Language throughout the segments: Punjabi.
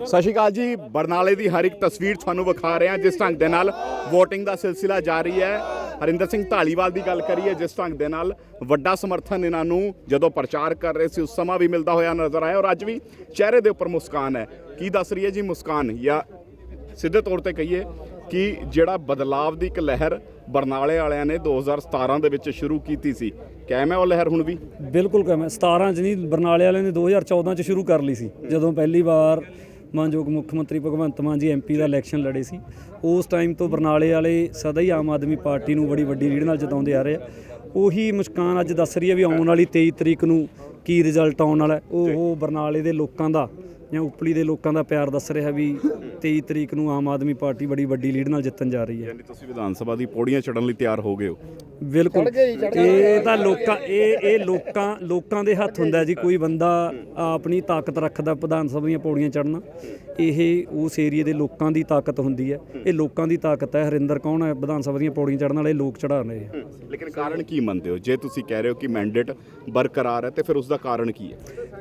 ਸਤਿ ਸ਼੍ਰੀ ਅਕਾਲ ਜੀ। ਬਰਨਾਲੇ ਦੀ ਹਰ ਇੱਕ ਤਸਵੀਰ ਤੁਹਾਨੂੰ ਵਿਖਾ ਰਹੇ ਹਾਂ, ਜਿਸ ਢੰਗ ਦੇ ਨਾਲ VOTING ਦਾ ਸਿਲਸਿਲਾ ਜਾਰੀ ਹੈ। ਹਰਿੰਦਰ ਸਿੰਘ ਢਾਲੀਵਾਲ ਦੀ ਗੱਲ ਕਰੀਏ, ਜਿਸ ਢੰਗ ਦੇ ਨਾਲ ਵੱਡਾ ਸਮਰਥਨ ਇਹਨਾਂ ਨੂੰ ਜਦੋਂ ਪ੍ਰਚਾਰ ਕਰ ਰਹੇ ਸੀ, ਉਸ ਸਮਾਂ ਵੀ ਮਿਲਦਾ ਹੋਇਆ ਨਜ਼ਰ ਆਇਆ ਔਰ ਅੱਜ ਵੀ ਚਿਹਰੇ ਦੇ ਉੱਪਰ ਮੁਸਕਾਨ ਹੈ। ਕੀ ਦੱਸ ਰਹੀ ਹੈ ਜੀ ਮੁਸਕਾਨ? ਜਾਂ ਸਿੱਧੇ ਤੌਰ ਤੇ ਕਹੀਏ ਕਿ ਜਿਹੜਾ ਬਦਲਾਵ ਦੀ ਇੱਕ ਲਹਿਰ ਬਰਨਾਲੇ ਵਾਲਿਆਂ ਨੇ 2017 ਦੇ ਵਿੱਚ ਸ਼ੁਰੂ ਕੀਤੀ ਸੀ, ਕਾਇਮ ਹੈ ਉਹ ਲਹਿਰ ਹੁਣ ਵੀ? ਬਿਲਕੁਲ ਕਾਇਮ ਹੈ। 17 ਚ ਨਹੀਂ, ਬਰਨਾਲੇ ਵਾਲਿਆਂ ਨੇ 2014 ਚ ਸ਼ੁਰੂ ਕਰ ਲਈ ਸੀ, ਜਦੋਂ ਪਹਿਲੀ ਵਾਰ ਮਾਨਯੋਗ ਮੁੱਖ ਮੰਤਰੀ ਭਗਵੰਤ ਮਾਨ ਜੀ ਐਮਪੀ ਦਾ ਇਲੈਕਸ਼ਨ ਲੜੇ ਸੀ। ਉਸ ਟਾਈਮ ਤੋਂ ਬਰਨਾਲੇ ਵਾਲੇ ਸਦਾ ਹੀ ਆਮ ਆਦਮੀ ਪਾਰਟੀ ਨੂੰ ਬੜੀ ਵੱਡੀ ਲੀਡ ਨਾਲ ਜਿਤਾਉਂਦੇ ਆ ਰਹੇ ਆ। ਉਹੀ ਮੁਸਕਾਨ ਅੱਜ ਦੱਸ ਰਹੀ ਹੈ ਵੀ ਆਉਣ ਵਾਲੀ 23 ਤਰੀਕ ਨੂੰ ਕੀ ਰਿਜ਼ਲਟ ਆਉਣ ਵਾਲਾ ਉਹ ਉਹ ਬਰਨਾਲੇ ਦੇ ਲੋਕਾਂ ਦਾ ਜਾਂ ਉਪਲੀ ਦੇ ਲੋਕਾਂ ਦਾ ਪਿਆਰ ਦੱਸ ਰਿਹਾ ਵੀ 23 ਤਰੀਕ ਨੂੰ ਆਮ ਆਦਮੀ ਪਾਰਟੀ ਬੜੀ ਵੱਡੀ ਲੀਡ ਨਾਲ ਜਿੱਤਣ ਜਾ ਰਹੀ ਹੈ। ਯਾਨੀ ਤੁਸੀਂ ਵਿਧਾਨ ਸਭਾ ਦੀ ਪੌੜੀਆਂ ਚੜਨ ਲਈ ਤਿਆਰ ਹੋ ਗਏ ਹੋ। ਬਿਲਕੁਲ। ਇਹ ਤਾਂ ਲੋਕਾਂ ਇਹ ਇਹ ਲੋਕਾਂ ਲੋਕਾਂ ਦੇ ਹੱਥ ਹੁੰਦਾ ਜੀ ਕੋਈ ਬੰਦਾ ਆਪਣੀ ਤਾਕਤ ਰੱਖਦਾ ਵਿਧਾਨ ਸਭਾ ਦੀਆਂ ਪੌੜੀਆਂ ਚੜਨਾ ਇਹ ਉਸ ਏਰੀਏ ਦੇ ਲੋਕਾਂ ਦੀ ਤਾਕਤ ਹੁੰਦੀ ਹੈ। ਇਹ ਲੋਕਾਂ ਦੀ ਤਾਕਤ ਹੈ। ਹਰਿੰਦਰ ਕੌਣ ਹੈ? ਵਿਧਾਨ ਸਭਾ ਦੀਆਂ ਪੌੜੀਆਂ ਚੜਨ ਵਾਲੇ ਲੋਕ ਚੜਾ ਰਹੇ ਆ ਲੇਕਿਨ ਕਾਰਨ ਕੀ ਮੰਨਦੇ ਹੋ? ਜੇ ਤੁਸੀਂ ਕਹਿ ਰਹੇ ਹੋ ਕਿ ਮੈਂਡੇਟ ਬਰਕਰਾਰ ਹੈ ਤੇ ਫਿਰ ਉਸ ਦਾ ਕਾਰਨ ਕੀ ਹੈ?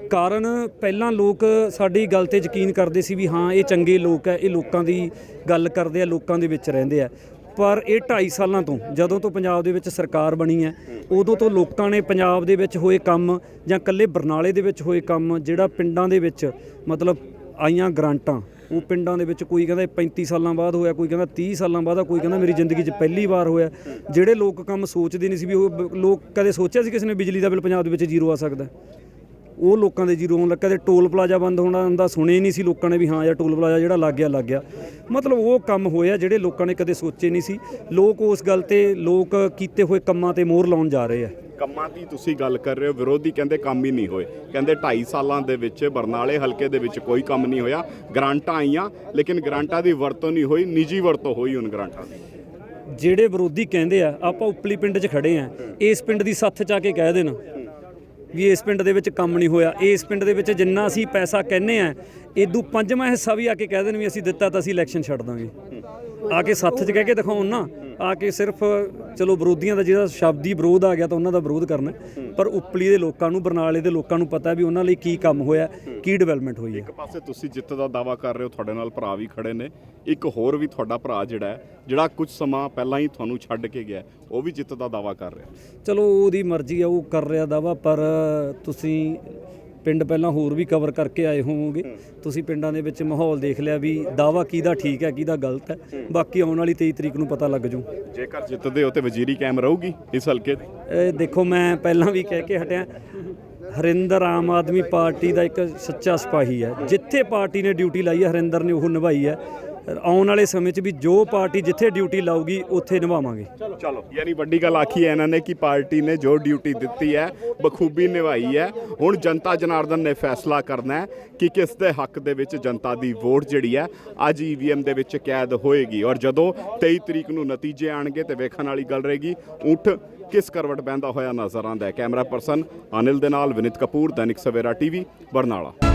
ਕਾਰਨ ਪਹਿਲਾਂ ਲੋਕ ਸਾਡੀ ਗੱਲ ਤੇ ਯਕੀਨ ਕਰਦੇ ਸੀ ਵੀ ਹਾਂ ਇਹ ਚੰਗੇ ਲੋਕ ਹੈ। ਇਹ ਲੋਕਾਂ ਦੀ ਗੱਲ ਕਰਦੇ ਆ ਲੋਕਾਂ ਦੇ ਵਿੱਚ ਰਹਿੰਦੇ ਆ। ਪਰ ਇਹ 2.5 ਸਾਲਾਂ ਤੋਂ ਜਦੋਂ ਤੋਂ ਪੰਜਾਬ ਦੇ ਵਿੱਚ ਸਰਕਾਰ ਬਣੀ ਹੈ ਉਦੋਂ ਤੋਂ ਲੋਕਾਂ ਨੇ ਪੰਜਾਬ ਦੇ ਵਿੱਚ ਹੋਏ ਕੰਮ ਜਾਂ ਕੱਲੇ ਬਰਨਾਲੇ ਦੇ ਵਿੱਚ ਹੋਏ ਕੰਮ ਜਿਹੜਾ ਪਿੰਡਾਂ ਦੇ ਵਿੱਚ ਮਤਲਬ ਆਈਆਂ ਗ੍ਰਾਂਟਾਂ। ਉਹ ਪਿੰਡਾਂ ਦੇ ਵਿੱਚ ਕੋਈ ਕਹਿੰਦਾ ਇਹ 35 ਸਾਲਾਂ ਬਾਅਦ ਹੋਇਆ, ਕੋਈ ਕਹਿੰਦਾ 30 ਸਾਲਾਂ ਬਾਅਦ ਆ ਕੋਈ ਕਹਿੰਦਾ ਮੇਰੀ ਜ਼ਿੰਦਗੀ 'ਚ ਪਹਿਲੀ ਵਾਰ ਹੋਇਆ। ਜਿਹੜੇ ਲੋਕ ਕੰਮ ਸੋਚਦੇ ਨਹੀਂ ਸੀ ਵੀ ਉਹ ਲੋਕ ਕਦੇ ਸੋਚਿਆ ਸੀ ਕਿਸੇ ਨੇ ਬਿਜਲੀ ਦਾ ਬਿੱਲ ਪੰਜਾਬ ਦੇ ਵਿੱਚ ਜ਼ੀਰੋ ਆ ਸਕਦਾ। ਉਹ ਲੋਕਾਂ ਦੇ ਜ਼ੀਰੋ ਹੋਣ ਲੱਗਾ ਤੇ ਟੋਲ ਪਲਾਜ਼ਾ ਬੰਦ ਹੋਣਾ ਹੁੰਦਾ ਸੁਣੇ ਹੀ ਨਹੀਂ ਸੀ ਲੋਕਾਂ ਨੇ ਵੀ ਹਾਂ ਯਾਰ ਟੋਲ ਪਲਾਜ਼ਾ ਜਿਹੜਾ ਲੱਗ ਗਿਆ ਲੱਗ ਗਿਆ। ਮਤਲਬ ਉਹ ਕੰਮ ਹੋਇਆ ਜਿਹੜੇ ਲੋਕਾਂ ਨੇ ਕਦੇ ਸੋਚੇ ਨਹੀਂ ਸੀ। ਲੋਕ ਉਸ ਗੱਲ ਤੇ ਲੋਕ ਕੀਤੇ ਹੋਏ ਕੰਮਾਂ ਤੇ ਮੋਹਰ ਲਾਉਣ ਜਾ ਰਹੇ ਆ। ਕੰਮਾਂ ਦੀ ਤੁਸੀਂ ਗੱਲ ਕਰ ਰਹੇ ਹੋ, ਵਿਰੋਧੀ ਕਹਿੰਦੇ ਕੰਮ ਹੀ ਨਹੀਂ ਹੋਏ। ਕਹਿੰਦੇ 2.5 ਸਾਲਾਂ ਦੇ ਵਿੱਚ ਬਰਨਾਲੇ ਹਲਕੇ ਦੇ ਵਿੱਚ ਕੋਈ ਕੰਮ ਨਹੀਂ ਹੋਇਆ। ਗ੍ਰਾਂਟਾਂ ਆਈਆਂ, ਲੇਕਿਨ ਗ੍ਰਾਂਟਾਂ ਦੀ ਵਰਤੋਂ ਨਹੀਂ ਹੋਈ, ਨਿੱਜੀ ਵਰਤੋਂ ਹੋਈ ਉਹਨਾਂ ਗ੍ਰਾਂਟਾਂ ਦੀ। ਜਿਹੜੇ ਵਿਰੋਧੀ ਕਹਿੰਦੇ ਆ, ਆਪਾਂ ਉਪਲੀ ਪਿੰਡ 'ਚ ਖੜੇ ਆ, ਇਸ ਪਿੰਡ ਦੀ ਸੱਥ 'ਚ ਆ ਕੇ ਕਹਿ ਦੇਣ ਵੀ ਇਸ ਪਿੰਡ ਦੇ ਵਿੱਚ ਕੰਮ ਨਹੀਂ ਹੋਇਆ। ਇਸ ਪਿੰਡ ਦੇ ਵਿੱਚ ਜਿੰਨਾ ਅਸੀਂ ਪੈਸਾ ਕਹਿੰਨੇ ਆ ਇਦੋਂ ਪੰਜਵਾਂ ਹਿੱਸਾ ਵੀ ਆ ਕੇ ਕਹਿ ਦੇਣ ਵੀ ਅਸੀਂ ਦਿੱਤਾ ਤਾਂ ਅਸੀਂ ਇਲੈਕਸ਼ਨ ਛੱਡ ਦਾਂਗੇ। ਆ ਕੇ ਸੱਥ 'ਚ ਕਹਿ ਕੇ ਦਿਖਾਉਣ ਨਾ। ਆ ਕੇ ਸਿਰਫ ਚਲੋ ਵਿਰੋਧੀਆਂ ਦਾ ਜਿਹੜਾ ਸ਼ਬਦੀ ਵਿਰੋਧ ਆ ਗਿਆ ਤਾਂ ਉਹਨਾਂ ਦਾ ਵਿਰੋਧ ਕਰਨਾ ਪਰ ਉਪਲੀ ਦੇ ਲੋਕਾਂ ਨੂੰ ਬਰਨਾਲੇ ਦੇ ਲੋਕਾਂ ਨੂੰ ਪਤਾ ਵੀ ਉਹਨਾਂ ਲਈ ਕੀ ਕੰਮ ਹੋਇਆ ਕੀ ਡਿਵੈਲਪਮੈਂਟ ਹੋਈ ਹੈ। ਇੱਕ ਪਾਸੇ ਤੁਸੀਂ ਜਿੱਤ ਦਾ ਦਾਵਾ ਕਰ ਰਹੇ ਹੋ ਤੁਹਾਡੇ ਨਾਲ ਭਰਾ ਵੀ ਖੜੇ ਨੇ। ਇੱਕ ਹੋਰ ਵੀ ਤੁਹਾਡਾ ਭਰਾ ਜਿਹੜਾ ਹੈ ਜਿਹੜਾ ਕੁਝ ਸਮਾਂ ਪਹਿਲਾਂ ਹੀ ਤੁਹਾਨੂੰ ਛੱਡ ਕੇ ਗਿਆ ਉਹ ਵੀ ਜਿੱਤ ਦਾ ਦਾਵਾ ਕਰ ਰਿਹਾ। ਚਲੋ ਉਹਦੀ ਮਰਜ਼ੀ ਆ ਉਹ ਕਰ ਰਿਹਾ ਦਾਵਾ ਪਰ ਤੁਸੀਂ ਪਿੰਡ ਪਹਿਲਾਂ ਹੋਰ ਵੀ ਕਵਰ ਕਰਕੇ ਆਏ ਹੋਵੋਗੇ। ਤੁਸੀਂ ਪਿੰਡਾਂ ਦੇ ਵਿੱਚ ਮਾਹੌਲ ਦੇਖ ਲਿਆ ਵੀ ਦਾਵਾ ਕਿਹਦਾ ਠੀਕ ਹੈ ਕਿਹਦਾ ਗਲਤ ਹੈ। ਬਾਕੀ ਆਉਣ ਵਾਲੀ 23 ਤਰੀਕ ਨੂੰ ਪਤਾ ਲੱਗ ਜੂ। ਜੇਕਰ ਜਿੱਤਦੇ ਹੋ ਤੇ ਵਜ਼ੀਰੀ ਕਾਇਮ ਰਹੂਗੀ ਇਸ ਹਲਕੇ ਦੀ ਇਹ ਦੇਖੋ ਮੈਂ ਪਹਿਲਾਂ ਵੀ ਕਹਿ ਕੇ ਹਟਿਆ ਹਰਿੰਦਰ ਆਮ ਆਦਮੀ ਪਾਰਟੀ ਦਾ ਇੱਕ ਸੱਚਾ ਸਿਪਾਹੀ ਹੈ। ਜਿੱਥੇ ਪਾਰਟੀ ਨੇ ਡਿਊਟੀ ਲਾਈ ਹੈ ਹਰਿੰਦਰ ਨੇ ਉਹ ਨਿਭਾਈ ਹੈ। ਆਉਣ ਵਾਲੇ ਸਮੇਂ 'ਚ ਵੀ ਜੋ ਪਾਰਟੀ ਜਿੱਥੇ ਡਿਊਟੀ ਲਾਊਗੀ, ਉੱਥੇ ਨਿਭਾਵਾਂਗੇ। ਚਲੋ, ਯਾਨੀ ਵੱਡੀ ਗੱਲ ਆਖੀ ਹੈ ਇਹਨਾਂ ਨੇ ਕਿ ਪਾਰਟੀ ਨੇ ਜੋ ਡਿਊਟੀ ਦਿੱਤੀ ਹੈ, ਬਖੂਬੀ ਨਿਭਾਈ ਹੈ। ਹੁਣ ਜਨਤਾ ਜਨਾਰਦਨ ਨੇ ਫੈਸਲਾ ਕਰਨਾ ਹੈ ਕਿ ਕਿਸ ਦੇ ਹੱਕ ਦੇ ਵਿੱਚ ਜਨਤਾ ਦੀ ਵੋਟ ਜਿਹੜੀ ਹੈ, ਅੱਜ ਈਵੀਐਮ ਦੇ ਵਿੱਚ ਕੈਦ ਹੋਏਗੀ। ਔਰ ਜਦੋਂ 23 ਤਰੀਕ ਨੂੰ ਨਤੀਜੇ ਆਣਗੇ ਤੇ ਵੇਖਣ ਵਾਲੀ ਗੱਲ ਰਹੇਗੀ, ਊਠ ਕਿਸ ਕਰਵਟ ਬਹਿੰਦਾ ਹੋਇਆ ਨਜ਼ਰ ਆਉਂਦਾ ਹੈ। ਕੈਮਰਾ ਪਰਸਨ ਅਨਿਲ ਦੇ ਨਾਲ ਵਿਨਿਤ ਕਪੂਰ, ਦੈਨਿਕ ਸਵੇਰਾ ਟੀਵੀ, ਬਰਨਾਲਾ।